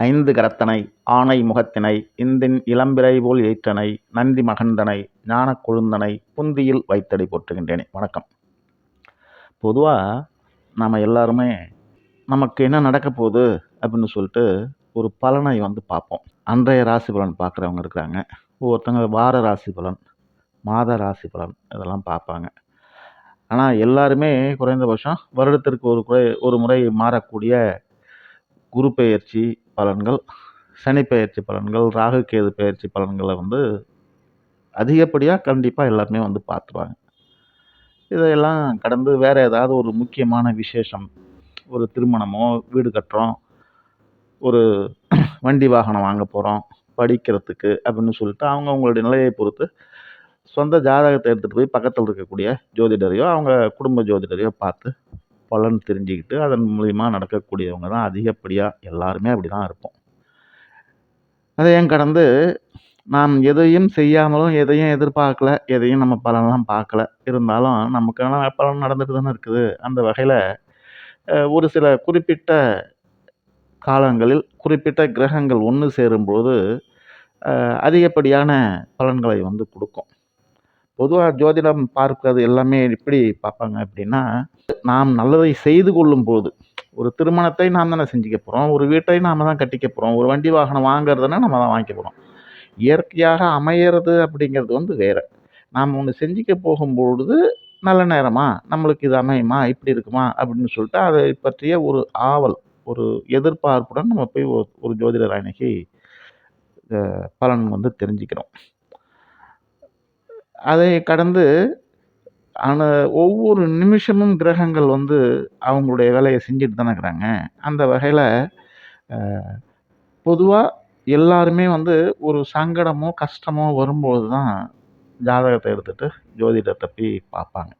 ஐந்து கரத்தனை ஆனை முகத்தினை இந்தின் இளம்பிறை போல் ஏற்றனை நந்தி மகந்தனை ஞான கொழுந்தனை புந்தியில் வைத்தடி போற்றுகின்றேனே. வணக்கம். பொதுவாக நாம் எல்லாருமே நமக்கு என்ன நடக்க போகுது அப்படின்னு சொல்லிட்டு ஒரு பலனை வந்து பார்ப்போம். அன்றைய ராசி பலன் பார்க்குறவங்க இருக்கிறாங்க. ஒவ்வொருத்தங்க வார ராசி பலன் மாத ராசி பலன் இதெல்லாம் பார்ப்பாங்க. ஆனால் எல்லாருமே குறைந்தபட்சம் வருடத்திற்கு ஒரு குறை ஒரு முறை மாறக்கூடிய குரு பெயர்ச்சி பலன்கள் சனி பெயர்ச்சி பலன்கள் ராகு கேது பெயர்ச்சி பலன்களை வந்து அதிகப்படியாக கண்டிப்பாக எல்லாருமே வந்து பார்த்துருவாங்க. இதையெல்லாம் கடந்து வேறு ஏதாவது ஒரு முக்கியமான விசேஷம் ஒரு திருமணமோ வீடு கட்டுறோம் ஒரு வண்டி வாகனம் வாங்க போகிறோம் படிக்கிறதுக்கு அப்படின்னு சொல்லிட்டு அவங்க அவங்களுடைய நிலையை பொறுத்து சொந்த ஜாதகத்தை எடுத்துகிட்டு போய் பக்கத்தில் இருக்கக்கூடிய ஜோதிடரையோ அவங்க குடும்ப ஜோதிடரையோ பார்த்து பலன் தெரிஞ்சுக்கிட்டு அதன் மூலிமா நடக்கக்கூடியவங்க தான் அதிகப்படியாக எல்லாருமே அப்படி தான் இருப்போம் அதையும் கடந்து நாம் எதையும் செய்யாமலும் எதையும் எதிர்பார்க்கல எதையும் நம்ம பலன்லாம் பார்க்கல. இருந்தாலும் நமக்கான பலன் நடந்துட்டு தானே இருக்குது. அந்த வகையில் ஒரு சில குறிப்பிட்ட காலங்களில் குறிப்பிட்ட கிரகங்கள் ஒன்று சேரும்போது அதிகப்படியான பலன்களை வந்து கொடுக்கும். பொதுவாக ஜோதிடம் பார்க்கிறது எல்லாமே எப்படி பார்ப்பாங்க அப்படின்னா நாம் நல்லதை செய்து கொள்ளும் போது ஒரு திருமணத்தை நாம் தானே செஞ்சுக்க போகிறோம் ஒரு வீட்டை நாம் தான் கட்டிக்க போகிறோம் ஒரு வண்டி வாகனம் வாங்குறதுன்னா நம்ம தான் வாங்கிக்க போகிறோம் இயற்கையாக அமையிறது அப்படிங்கிறது வந்து வேறு. நாம் ஒன்று செஞ்சுக்க போகும்பொழுது நல்ல நேரமா நம்மளுக்கு இது அமையுமா இப்படி இருக்குமா அப்படின்னு சொல்லிட்டு அதை பற்றிய ஒரு ஆவல் ஒரு எதிர்பார்ப்புடன் நம்ம போய் ஒரு ஒரு ஜோதிடர் அன்னைக்கு பலன் வந்து தெரிஞ்சுக்கிறோம். அதை கடந்து ஆனால் ஒவ்வொரு நிமிஷமும் கிரகங்கள் வந்து அவங்களுடைய வேலையை செஞ்சுட்டு தானே இருக்கிறாங்க. அந்த வகையில் பொதுவாக எல்லாருமே வந்து ஒரு சங்கடமோ கஷ்டமோ வரும்போது தான் ஜாதகத்தை எடுத்துகிட்டு ஜோதிடத்தை போய் பார்ப்பாங்க.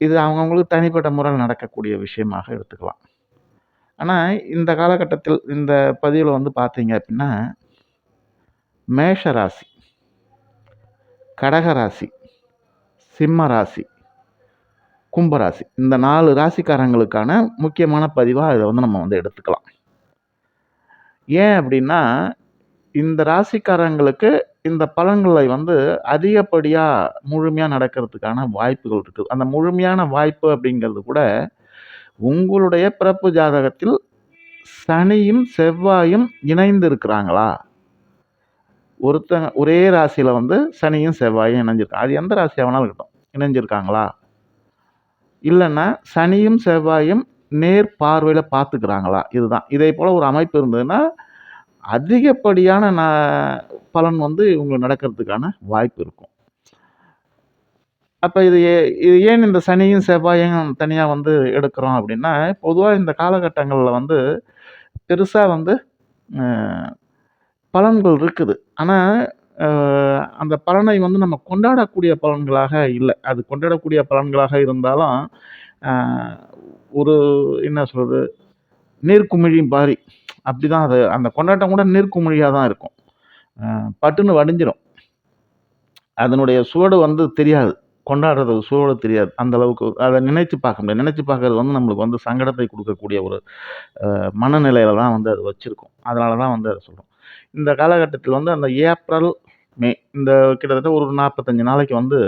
இது அவங்கவுங்களுக்கு தனிப்பட்ட முறையில் நடக்கக்கூடிய விஷயமாக எடுத்துக்கலாம். ஆனால் இந்த காலகட்டத்தில் இந்த பதிவில் வந்து பார்த்தீங்க அப்படின்னா மேஷ ராசி கடக ராசி சிம்ம ராசி கும்பராசி இந்த நாலு ராசிக்காரங்களுக்கான முக்கியமான பதிவாக இதை வந்து நம்ம வந்து எடுத்துக்கலாம். ஏன் அப்படின்னா இந்த ராசிக்காரங்களுக்கு இந்த பலன்களை வந்து அதிகப்படியாக முழுமையாக நடக்கிறதுக்கான வாய்ப்புகள் இருக்குது அந்த முழுமையான வாய்ப்பு அப்படிங்கிறது கூட உங்களுடைய பிறப்பு ஜாதகத்தில் சனியும் செவ்வாயும் இணைந்து இருக்கிறாங்களா? ஒருத்தங்க ஒரே ராசியில் வந்து சனியும் செவ்வாயும் இணைஞ்சிருக்காங்க அது எந்த ராசியாக வேணாலும் இருக்கட்டும். இணைஞ்சிருக்காங்களா? இல்லைன்னா சனியும் செவ்வாயும் நேர் பார்வையில் பார்த்துக்கிறாங்களா? இதுதான். இதே போல் ஒரு அமைப்பு இருந்ததுன்னா அதிகப்படியான ந பலன் வந்து இவங்க நடக்கிறதுக்கான வாய்ப்பு இருக்கும். அப்போ இது ஏ இது ஏன் இந்த சனியும் செவ்வாயும் தனியாக வந்து எடுக்கிறோம் அப்படின்னா பொதுவாக இந்த காலகட்டங்களில் வந்து பெருசாக வந்து பலன்கள் இருக்குது. ஆனால் அந்த பலனை வந்து நம்ம கொண்டாடக்கூடிய பலன்களாக இல்லை. அது கொண்டாடக்கூடிய பலன்களாக இருந்தாலும் ஒரு என்ன சொல்கிறது நீர்க்குமிழி பாரி அப்படி தான் அது அந்த கொண்டாட்டம் கூட நீர்க்குமிழியாக தான் இருக்கும். பட்டுன்னு வடிஞ்சிடும் அதனுடைய சுவடு வந்து தெரியாது. கொண்டாடுறது சுவடு தெரியாது. அந்த அளவுக்கு அதை நினைச்சு பார்க்க முடியாது. நினைச்சு பார்க்கறது வந்து நம்மளுக்கு வந்து சங்கடத்தை கொடுக்கக்கூடிய ஒரு மனநிலையில தான் வந்து அது வச்சிருக்கும். அதனால தான் வந்து அதை சொல்கிறோம் இந்த காலகட்டத்தில் வந்து அந்த ஏப்ரல் மே இந்த கிட்டத்தட்ட ஒரு நாற்பத்தஞ்சு நாளைக்கு வந்து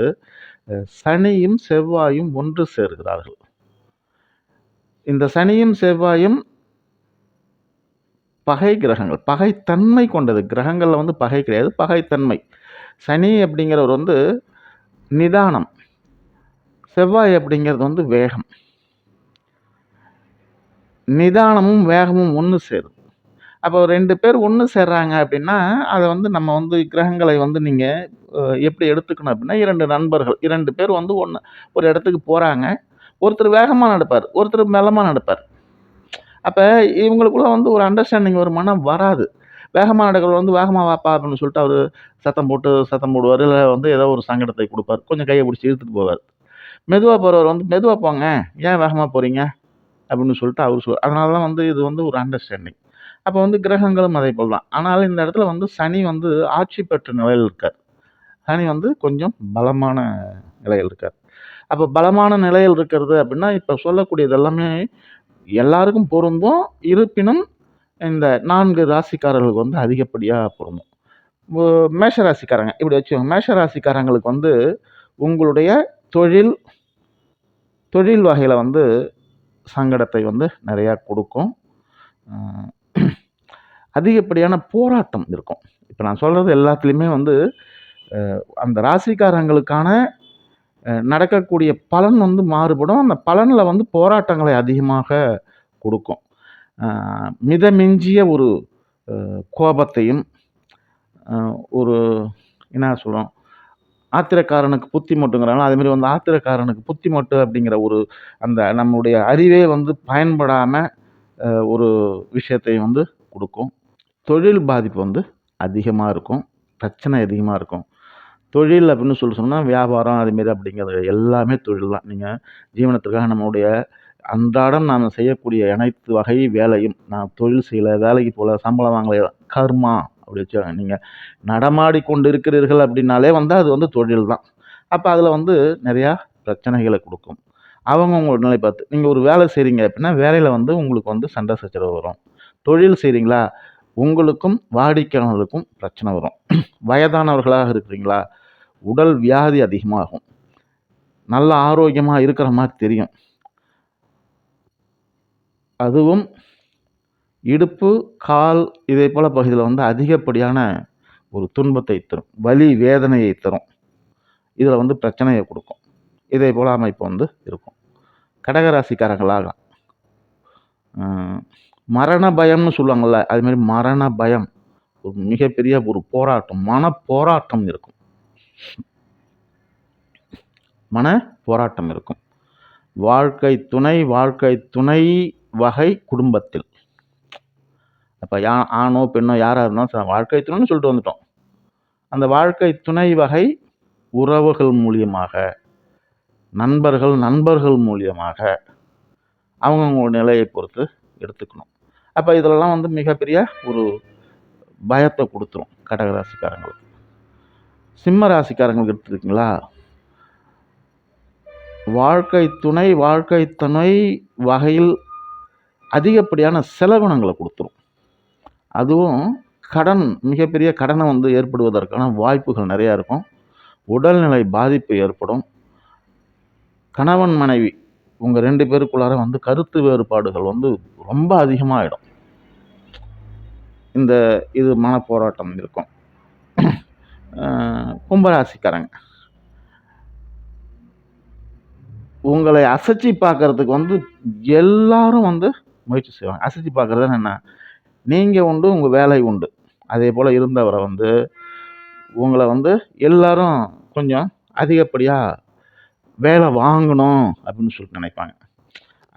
சனியும் செவ்வாயும் ஒன்று சேர்கிறார்கள். இந்த சனியும் செவ்வாயும் பகை கிரகங்கள் பகைத்தன்மை கொண்டது. கிரகங்களில் வந்து பகை கிடையாது பகைத்தன்மை. சனி அப்படிங்கிறவர் வந்து நிதானம். செவ்வாய் அப்படிங்கிறது வந்து வேகம். நிதானமும் வேகமும் ஒன்று சேரும். அப்போ ரெண்டு பேர் ஒன்று சேர்றாங்க அப்படின்னா அதை வந்து நம்ம வந்து கிரகங்களை வந்து நீங்கள் எப்படி எடுத்துக்கணும் அப்படின்னா இரண்டு நண்பர்கள் இரண்டு பேர் வந்து ஒன்று ஒரு இடத்துக்கு போகிறாங்க ஒருத்தர் வேகமாக நடப்பார் ஒருத்தர் மெல்லமாக நடப்பார். அப்போ இவங்களுக்குள்ள வந்து ஒரு அண்டர்ஸ்டாண்டிங் ஒரு மனம் வராது. வேகமாக நடக்கிறவர் வந்து வேகமாக வாப்பா அப்படின்னு சொல்லிட்டு அவர் சத்தம் போட்டு சத்தம் போடுவார் இல்லை வந்து ஏதோ ஒரு சங்கடத்தை கொடுப்பார் கொஞ்சம் கையை பிடிச்சி இழுத்துட்டு போவார். மெதுவாக போகிறவர் வந்து மெதுவாக போங்க ஏன் வேகமாக போகிறீங்க அப்படின்னு சொல்லிட்டு அவர் சொல் அதனால தான் வந்து இது வந்து ஒரு அண்டர்ஸ்டாண்டிங் அப்போ வந்து கிரகங்களும் அதே போல் தான். ஆனால் இந்த இடத்துல வந்து சனி வந்து ஆட்சி பெற்ற நிலையில் இருக்கார். சனி வந்து கொஞ்சம் பலமான நிலையில் இருக்கார். அப்போ பலமான நிலையில் இருக்கிறது அப்படின்னா இப்போ சொல்லக்கூடியது எல்லாமே எல்லாருக்கும் பொருந்தும். இருப்பினும் இந்த நான்கு ராசிக்காரர்களுக்கு வந்து அதிகப்படியாக பொருந்தும். ஓ- மேஷ ராசிக்காரங்க இப்படி வச்சுக்கோங்க. மேஷ ராசிக்காரங்களுக்கு வந்து உங்களுடைய தொழில் தொழில் வகையில் வந்து சங்கடத்தை வந்து நிறையா கொடுக்கும். அதிகப்படியான போராட்டம் இருக்கும். இப்போ நான் சொல்கிறது எல்லாத்துலேயுமே வந்து அந்த ராசிக்காரங்களுக்கான நடக்கக்கூடிய பலன் வந்து மாறுபடும். அந்த பலனில் வந்து போராட்டங்களை அதிகமாக கொடுக்கும். மிதமிஞ்சிய ஒரு கோபத்தையும் ஒரு என்ன சொல்கிறோம் ஆத்திரக்காரனுக்கு புத்தி மட்டுங்கிறாங்க அதேமாதிரி வந்து ஆத்திரக்காரனுக்கு புத்தி மட்டு அப்படிங்கிற ஒரு அந்த நம்முடைய அறிவே வந்து பயன்படாமல் ஒரு விஷயத்தை வந்து கொடுக்கும். தொழில் பாதிப்பு வந்து அதிகமாக இருக்கும். பிரச்சனை அதிகமாக இருக்கும். தொழில் அப்படின்னு சொல்லி சொன்னால் வியாபாரம் அதுமாரி அப்படிங்கிறது எல்லாமே தொழில் தான். நீங்கள் ஜீவனத்துக்காக நம்மளுடைய அன்றாடம் நாம் செய்யக்கூடிய அனைத்து வகை வேலையும் நான் தொழில் செய்யலை வேலைக்கு போகல சம்பளம் வாங்கல கர்மா அப்படி வச்சு நீங்கள் நடமாடி கொண்டு இருக்கிறீர்கள் அப்படின்னாலே வந்து அது வந்து தொழில் தான். அப்போ அதில் வந்து நிறையா பிரச்சனைகளை கொடுக்கும். அவங்க உங்களோட நிலை பார்த்து நீங்கள் ஒரு வேலை செய்கிறீங்க அப்படின்னா வேலையில் வந்து உங்களுக்கு வந்து சண்டை சச்சரவு வரும். தொழில் செய்கிறீங்களா உங்களுக்கும் வாடிக்கையாளர்களுக்கும் பிரச்சனை வரும். வயதானவர்களாக இருக்கிறீங்களா? உடல் வியாதி அதிகமாகும். நல்ல ஆரோக்கியமாக இருக்கிற மாதிரி தெரியும். அதுவும் இடுப்பு கால் இதே போல் பகுதியில் வந்து அதிகப்படியான ஒரு துன்பத்தை தரும். வலி வேதனையை தரும். இதில் வந்து பிரச்சனையை கொடுக்கும். இதே போல் அமைப்பு வந்து இருக்கும். கடகராசிக்காரங்களாகலாம் மரண பயம்னு சொல்லுவாங்கள்ல அதுமாரி மரண பயம் ஒரு மிகப்பெரிய ஒரு போராட்டம் மன போராட்டம் இருக்கும். மன போராட்டம் இருக்கும். வாழ்க்கை துணை வாழ்க்கை துணை வகை குடும்பத்தில். அப்போ யா ஆணோ பெண்ணோ யாராக இருந்தாலும் வாழ்க்கை துணைன்னு சொல்லிட்டு வந்துட்டோம். அந்த வாழ்க்கை துணை வகை உறவுகள் மூலியமாக நண்பர்கள் நண்பர்கள் மூலியமாக அவங்கவுங்களோட நிலையை பொறுத்து எடுத்துக்கணும். அப்போ இதிலெல்லாம் வந்து மிகப்பெரிய ஒரு பயத்தை கொடுத்துரும் கடகராசிக்காரங்களுக்கு. சிம்ம ராசிக்காரங்களுக்கு எடுத்துருக்கீங்களா வாழ்க்கை துணை வாழ்க்கை துணை வகையில் அதிகப்படியான செலவினங்களை கொடுத்துரும். அதுவும் கடன் மிகப்பெரிய கடனை வந்து ஏற்படுவதற்கான வாய்ப்புகள் நிறையா இருக்கும். உடல்நிலை பாதிப்பு ஏற்படும். கணவன் மனைவி உங்கள் ரெண்டு பேருக்குள்ளார வந்து கருத்து வேறுபாடுகள் வந்து ரொம்ப அதிகமாகிடும் இந்த இது மனப்போராட்டம் இருக்கும். கும்பராசிக்காரங்க. உங்களை அசைச்சி பார்க்கறதுக்கு வந்து எல்லாரும் வந்து முயற்சி செய்வாங்க. அசைச்சி பார்க்குறது என்ன நீங்கள் உண்டு உங்கள் வேலை உண்டு. அதே போல் இருந்தவரை வந்து உங்களை வந்து எல்லாரும் கொஞ்சம் அதிகப்படியாக வேலை வாங்கணும் அப்படின்னு சொல்லிட்டு நினைப்பாங்க.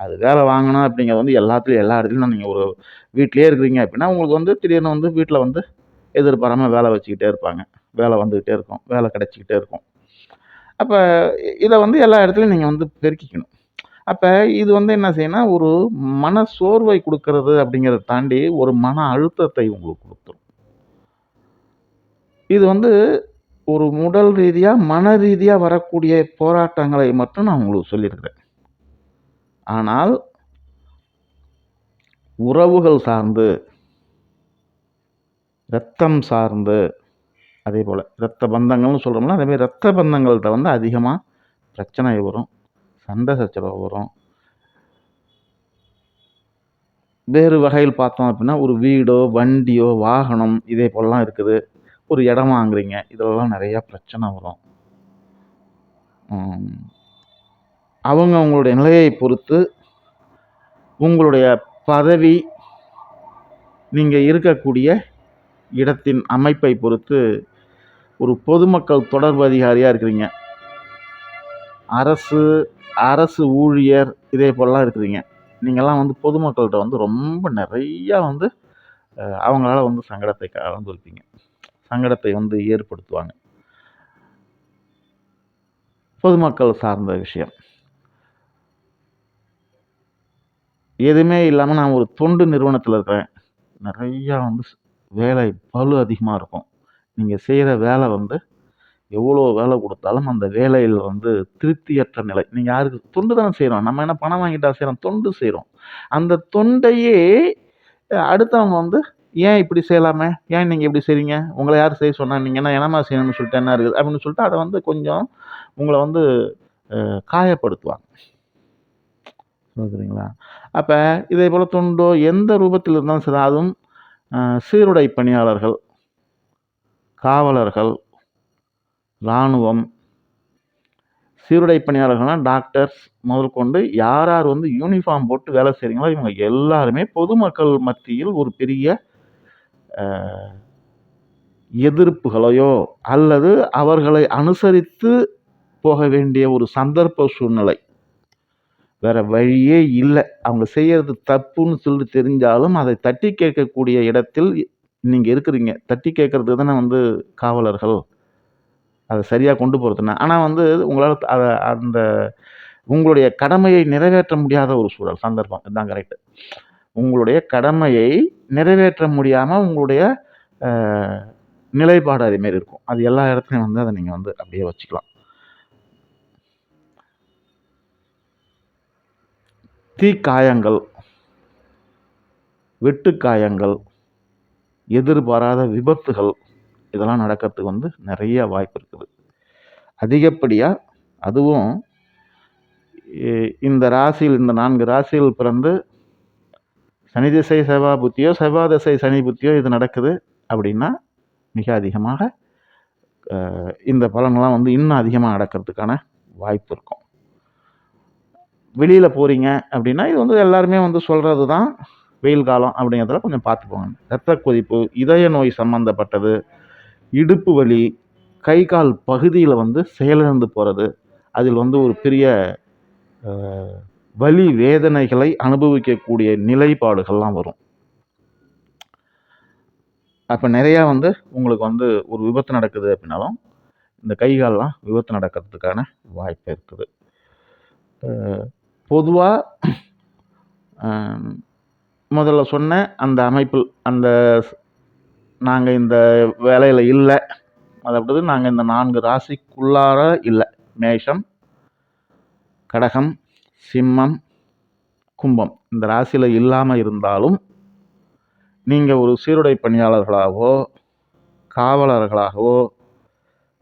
அது வேலை வாங்கணும் அப்படிங்கிறது வந்து எல்லாத்துலேயும் எல்லா இடத்துலையும் நீங்கள் ஒரு வீட்டிலேயே இருக்கிறீங்க அப்படின்னா உங்களுக்கு வந்து திடீர்னு வந்து வீட்டில் வந்து எதிர்பாராமல் வேலை வச்சுக்கிட்டே இருப்பாங்க. வேலை வந்துக்கிட்டே இருக்கும். வேலை கிடச்சிக்கிட்டே இருக்கும். அப்போ இதை வந்து எல்லா இடத்துலையும் நீங்கள் வந்து பெருக்கிக்கணும். அப்போ இது வந்து என்ன செய்யணும் ஒரு மன சோர்வை கொடுக்கறது அப்படிங்கிறத தாண்டி ஒரு மன அழுத்தத்தை உங்களுக்கு கொடுத்துரும். இது வந்து ஒரு உடல் ரீதியாக மன ரீதியாக வரக்கூடிய போராட்டங்களை மட்டும் நான் உங்களுக்கு சொல்லியிருக்கிறேன். ஆனால் உறவுகள் சார்ந்து இரத்தம் சார்ந்து அதே போல் இரத்த பந்தங்கள்னு சொல்கிறோம்ல அதே மாதிரி இரத்த பந்தங்கள்கிட்ட வந்து அதிகமாக பிரச்சனை வரும் சண்டை சச்சரவு வரும். வேறு வகையில் பார்த்தோம் அப்படின்னா ஒரு வீடோ வண்டியோ வாகனம் இதே போலலாம் இருக்குது. ஒரு இடம் வாங்குறீங்க. இதெல்லாம் நிறையா பிரச்சனை வரும். அவங்க அவங்களுடைய நிலையை பொறுத்து உங்களுடைய பதவி நீங்கள் இருக்கக்கூடிய இடத்தின் அமைப்பை பொறுத்து ஒரு பொதுமக்கள் தொடர்பு அதிகாரியாக இருக்கிறீங்க. அரசு அரசு ஊழியர் இதே போலலாம் இருக்கிறீங்க. நீங்கள்லாம் வந்து பொதுமக்கள்கிட்ட வந்து ரொம்ப நிறையா வந்து அவங்களால வந்து சங்கடத்தை கலந்து வைப்பீங்க சங்கடத்தை வந்து ஏற்படுத்துவாங்க. பொதுமக்கள் சார்ந்த விஷயம். எதுவுமே இல்லாமல் நான் ஒரு தொண்டு நிறுவனத்தில் இருக்கிறேன். நிறையா வந்து வேலை பலு அதிகமாக இருக்கும். நீங்கள் செய்கிற வேலை வந்து எவ்வளோ வேலை கொடுத்தாலும் அந்த வேலையில் வந்து திருப்தியற்ற நிலை. நீங்கள் யாருக்கு தொண்டு தானே செய்கிறோம் நம்ம என்ன பணம் வாங்கிட்டா செய்கிறோம் தொண்டு செய்கிறோம் அந்த தொண்டையே அடுத்தவங்க வந்து ஏன் இப்படி செய்யலாமே? ஏன் நீங்கள் இப்படி செய்றீங்க? உங்களை யார் செய்ய சொன்னா நீங்கள் என்ன என்னம்மா செய்யணும்னு சொல்லிட்டு என்ன இருக்குது? அப்படின்னு சொல்லிட்டு அதை வந்து கொஞ்சம் உங்களை வந்து காயப்படுத்துவாங்க. புரியுதுங்களா அப்போ இதே போல் தொண்டோ எந்த ரூபத்தில் இருந்தாலும் சரி அதுவும் சீருடை பணியாளர்கள் காவலர்கள் இராணுவம் சீருடை பணியாளர்கள்னால் டாக்டர்ஸ் முதல் கொண்டு யார் யார் வந்து யூனிஃபார்ம் போட்டு வேலை செய்கிறீங்களோ இவங்க எல்லாருமே பொதுமக்கள் மத்தியில் ஒரு பெரிய எதிர்ப்புகளையோ அல்லது அவர்களை அனுசரித்து போக வேண்டிய ஒரு சந்தர்ப்ப சூழ்நிலை. வேற வழியே இல்லை. அவங்க செய்யறது தப்புன்னு சொல்லி தெரிஞ்சாலும் அதை தட்டி கேட்கக்கூடிய இடத்தில் நீங்கள் இருக்கிறீங்க. தட்டி கேட்கறது தானே வந்து காவலர்கள். அதை சரியாக கொண்டு போகிறதுனா ஆனால் வந்து உங்களால் அதை அந்த உங்களுடைய கடமையை நிறைவேற்ற முடியாத ஒரு சூழல் சந்தர்ப்பம். இதுதான் கரெக்டு உங்களுடைய கடமையை நிறைவேற்ற முடியாமல் உங்களுடைய நிலைப்பாடு அதேமாரி இருக்கும். அது எல்லா இடத்துலையும் வந்து அதை நீங்கள் வந்து அப்படியே வச்சுக்கலாம். தீக்காயங்கள் வெட்டுக்காயங்கள் எதிர்பாராத விபத்துகள் இதெல்லாம் நடக்கிறதுக்கு வந்து நிறைய வாய்ப்பு இருக்குது. அதிகப்படியாக அதுவும் இந்த ராசியில் இந்த நான்கு ராசியில் பிறந்து சனி திசை செவ்வாய் புத்தியோ செவ்வாய் திசை சனி புத்தியோ இது நடக்குது அப்படின்னா மிக அதிகமாக இந்த பலன்கள்லாம் வந்து இன்னும் அதிகமாக நடக்கிறதுக்கான வாய்ப்பு இருக்கும். வெளியில் போகிறீங்க அப்படின்னா இது வந்து எல்லாருமே வந்து சொல்கிறது தான் வெயில் காலம் அப்படிங்கிறதுல கொஞ்சம் பார்த்துக்கோங்க. இரத்த கொதிப்பு இதய நோய் சம்மந்தப்பட்டது இடுப்பு வலி கை கால் பகுதியில் வந்து செயலிழந்து போகிறது அதில் வந்து ஒரு பெரிய வலி வேதனைகளை அனுபவிக்கக்கூடிய நிலைப்பாடுகள்லாம் வரும். அப்போ நிறையா வந்து உங்களுக்கு வந்து ஒரு விபத்து நடக்குது அப்படின்னாலும் இந்த கைகாலெலாம் விபத்து நடக்கிறதுக்கான வாய்ப்பு இருக்குது. பொதுவாக முதல்ல சொன்ன அந்த அமைப்பில் அந்த நாங்கள் இந்த வேலையில் இல்லை. அதாவது நாங்கள் இந்த நான்கு ராசிக்குள்ளார இல்லை. மேஷம் கடகம் சிம்மம் கும்பம் இந்த ராசியில் இல்லாமல் இருந்தாலும் நீங்கள் ஒரு சீருடை பணியாளர்களாகவோ காவலர்களாகவோ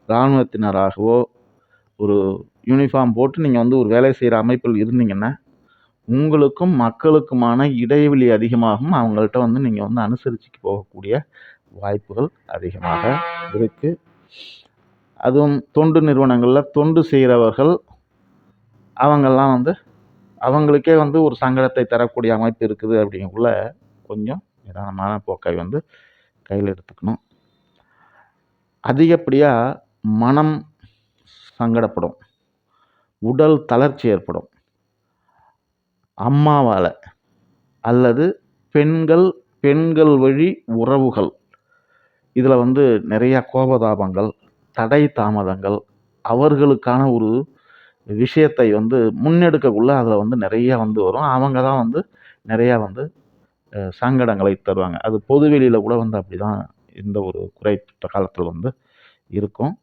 இராணுவத்தினராகவோ ஒரு யூனிஃபார்ம் போட்டு நீங்கள் வந்து ஒரு வேலை செய்கிற அமைப்பில் இருந்தீங்கன்னா உங்களுக்கும் மக்களுக்குமான இடைவெளி அதிகமாகும். அவங்கள்ட்ட வந்து நீங்கள் வந்து அனுசரித்து போகக்கூடிய வாய்ப்புகள் அதிகமாக இருக்குது அதுவும் தொண்டு நிறுவனங்களில் தொண்டு செய்கிறவர்கள் அவங்கெல்லாம் வந்து அவங்களுக்கே வந்து ஒரு சங்கடத்தை தரக்கூடிய அமைப்பு இருக்குது அப்படிங்கக்குள்ள கொஞ்சம் நிதானமான போக்கை வந்து கையில் எடுத்துக்கணும். அதிகப்படியாக மனம் சங்கடப்படும். உடல் தளர்ச்சி ஏற்படும். அம்மாவால் அல்லது பெண்கள் பெண்கள் வழி உறவுகள். இதில் வந்து நிறையா கோபதாபங்கள் தடை தாமதங்கள் அவர்களுக்கான ஒரு விஷயத்தை வந்து முன்னெடுக்கக்குள்ளே அதில் வந்து நிறையா வந்து வரும். அவங்க தான் வந்து நிறையா வந்து சங்கடங்களை தருவாங்க. அது பொதுவெளியில் கூட வந்து அப்படி தான் இந்த ஒரு குறைப்பட்ட காலத்தில் வந்து இருக்கும்.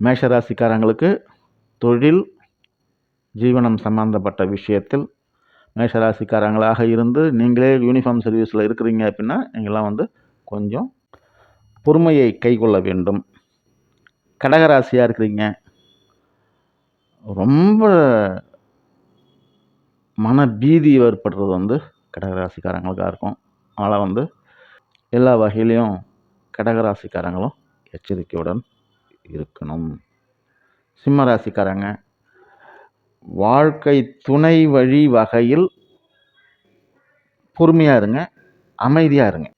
மேஷராசிக்காரங்களுக்கு தொழில் ஜீவனம் சம்பந்தப்பட்ட விஷயத்தில் மேஷராசிக்காரங்களாக இருந்து நீங்களே யூனிஃபார்ம் சர்வீஸில் இருக்கிறீங்க அப்படின்னா நீங்களாம் வந்து கொஞ்சம் பொறுமையை கைக்கொள்ள வேண்டும். கடகராசியாக இருக்கிறீங்க. ரொம்ப மன பீதி ஏற்படுறது வந்து கடகராசிக்காரங்களுக்காக இருக்கும். அதனால் வந்து எல்லா வகையிலையும் கடகராசிக்காரங்களும் எச்சரிக்கையுடன் இருக்கணும். சிம்ம ராசிக்காரங்க வாழ்க்கை துணை வழி வகையில் பொறுமையாக இருங்க அமைதியாக இருங்க.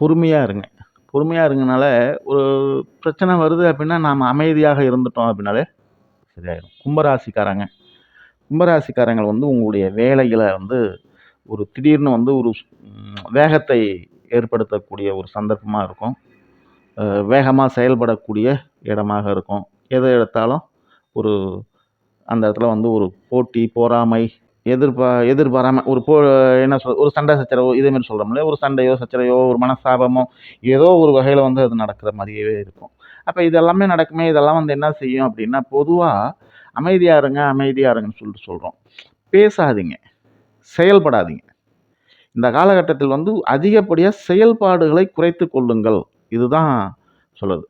பொறுமையாக இருங்க. பொறுமையாக இருங்கனால ஒரு பிரச்சனை வருது அப்படின்னா நாம் அமைதியாக இருந்துட்டோம் அப்படின்னாலே சரியாயிடும் கும்பராசிக்காரங்க. கும்பராசிக்காரங்க வந்து உங்களுடைய வேலைகளை வந்து ஒரு திடீர்னு வந்து ஒரு வேகத்தை ஏற்படுத்தக்கூடிய ஒரு சந்தர்ப்பமாக இருக்கும். வேகமாக செயல்படக்கூடிய இடமாக இருக்கும். எதை எடுத்தாலும் ஒரு அந்த இடத்துல வந்து ஒரு போட்டி பொறாமை எதிர்பா எதிர்பாராமல் ஒரு போ என்ன சொல் ஒரு சண்டை சச்சரவோ இதே மாதிரி சொல்கிறோம்ல ஒரு சண்டையோ சச்சரவையோ ஒரு மனஸ்தாபமோ ஏதோ ஒரு வகையில் வந்து அது நடக்கிற மாதிரியே இருக்கும். அப்போ இதெல்லாமே நடக்குமே இதெல்லாம் வந்து என்ன செய்யும் அப்படின்னா பொதுவாக அமைதியாக இருங்க அமைதியாக இருங்கன்னு சொல்லிட்டு சொல்கிறோம் பேசாதீங்க. செயல்படாதீங்க. இந்த காலகட்டத்தில் வந்து அதிகப்படியாக செயல்பாடுகளை குறைத்து கொள்ளுங்கள். இதுதான் சொல்லுது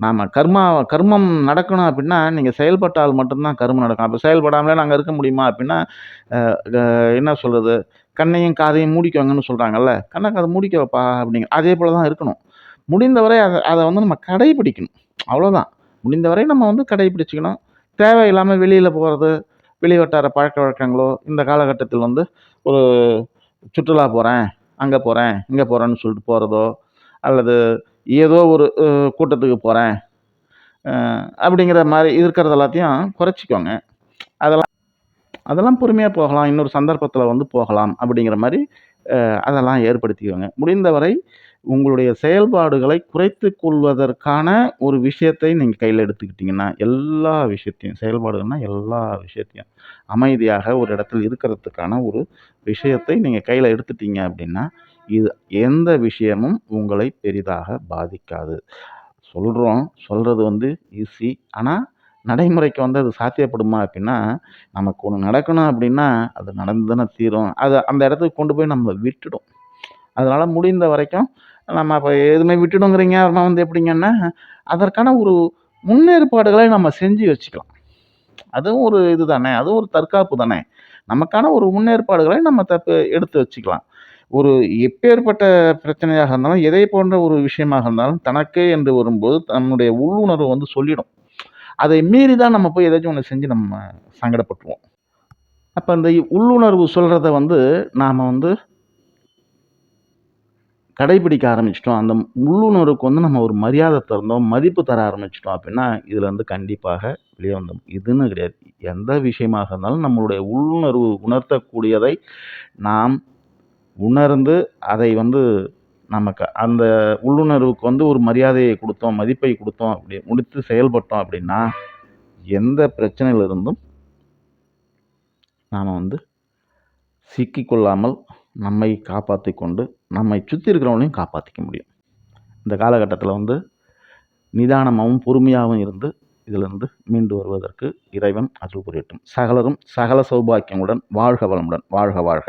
நாம் கர்மா கர்மம் நடக்கணும் அப்படின்னா நீங்கள் செயல்பட்டால் மட்டும்தான் கர்மம் நடக்கும். அப்போ செயல்படாமலே நாங்கள் இருக்க முடியுமா அப்படின்னா என்ன சொல்கிறது கண்ணையும் காதையும் மூடிக்கோங்கன்னு சொல்கிறாங்கல்ல கண்ணை காதை மூடிக்க வைப்பா அப்படிங்க அதே போல் தான் இருக்கணும். முடிந்தவரை அதை அதை வந்து நம்ம கடைபிடிக்கணும். அவ்வளோதான் முடிந்தவரை நம்ம வந்து கடைபிடிச்சிக்கணும். தேவையில்லாமல் வெளியில் போகிறது வெளிவட்டார பழக்க வழக்கங்களோ இந்த காலகட்டத்தில் வந்து ஒரு சுற்றுலா போகிறேன் அங்கே போகிறேன் இங்கே போகிறேன்னு சொல்லிட்டு போகிறதோ அல்லது ஏதோ ஒரு கூட்டத்துக்கு போகிறேன் அப்படிங்கிற மாதிரி இருக்கிறது எல்லாத்தையும் குறைச்சிக்கோங்க. அதெல்லாம் அதெல்லாம் பொறுமையாக போகலாம். இன்னொரு சந்தர்ப்பத்தில் வந்து போகலாம் அப்படிங்கிற மாதிரி அதெல்லாம் ஏற்படுத்திக்கோங்க. முடிந்தவரை உங்களுடைய செயல்பாடுகளை குறைத்து கொள்வதற்கான ஒரு விஷயத்தை நீங்கள் கையில் எடுத்துக்கிட்டிங்கன்னா எல்லா விஷயத்தையும் செயல்பாடுகள்னா எல்லா விஷயத்தையும் அமைதியாக ஒரு இடத்தில் இருக்கிறதுக்கான ஒரு விஷயத்தை நீங்கள் கையில் எடுத்துட்டீங்க அப்படின்னா இது எந்த விஷயமும் உங்களை பெரிதாக பாதிக்காது. சொல்கிறோம் சொல்கிறது வந்து ஈஸி ஆனால் நடைமுறைக்கு வந்து அது சாத்தியப்படுமா அப்படின்னா நமக்கு ஒன்று நடக்கணும் அப்படின்னா அது நடந்து தானே தீரும். அது அந்த இடத்துக்கு கொண்டு போய் நம்ம விட்டுடும். அதனால் முடிந்த வரைக்கும் நம்ம இப்போ எதுவுமே விட்டுடுங்கிறீங்க அப்புறமா வந்து எப்படிங்கன்னா அதற்கான ஒரு முன்னேற்பாடுகளை நம்ம செஞ்சு வச்சுக்கலாம். அதுவும் ஒரு இது தானே அதுவும் ஒரு தற்காப்பு தானே. நமக்கான ஒரு முன்னேற்பாடுகளை நம்ம தப்பு எடுத்து வச்சுக்கலாம். ஒரு எப்பேற்பட்ட பிரச்சனையாக இருந்தாலும் எதை போன்ற ஒரு விஷயமாக இருந்தாலும் தனக்கே என்று வரும்போது தன்னுடைய உள்ளுணர்வு வந்து சொல்லிடும். அதை மீறி தான் நம்ம போய் ஏதாச்சும் ஒன்று செஞ்சு நம்ம சங்கடப்பட்டுருவோம். அப்போ அந்த உள்ளுணர்வு சொல்கிறத வந்து நாம் வந்து கடைபிடிக்க ஆரம்பிச்சிட்டோம். அந்த உள்ளுணர்வுக்கு வந்து நம்ம ஒரு மரியாதை தந்தோம் மதிப்பு தர ஆரம்பிச்சிட்டோம் அப்படின்னா இதில் வந்து கண்டிப்பாக வெளியே வந்தோம் இதுன்னு கிடையாது. எந்த விஷயமாக இருந்தாலும் நம்மளுடைய உள்ளுணர்வு உணர்த்தக்கூடியதை நாம் உணர்ந்து அதை வந்து நமக்கு அந்த உள்ளுணர்வுக்கு வந்து ஒரு மரியாதையை கொடுத்தோம் மதிப்பை கொடுத்தோம் அப்படி முடித்து செயல்பட்டோம் அப்படின்னா எந்த பிரச்சனையிலிருந்தும் நாம் வந்து சிக்கிக்கொள்ளாமல் நம்மை காப்பாற்றி கொண்டு நம்மை சுற்றி இருக்கிறவங்களையும் காப்பாற்றிக்க முடியும். இந்த காலகட்டத்தில் வந்து நிதானமாகவும் பொறுமையாகவும் இருந்து இதிலிருந்து மீண்டு வருவதற்கு இறைவன் அருள் புரியட்டும். சகலரும் சகல சௌபாக்கியங்களுடன் வாழ்க வளமுடன். வாழ்க வாழ்க.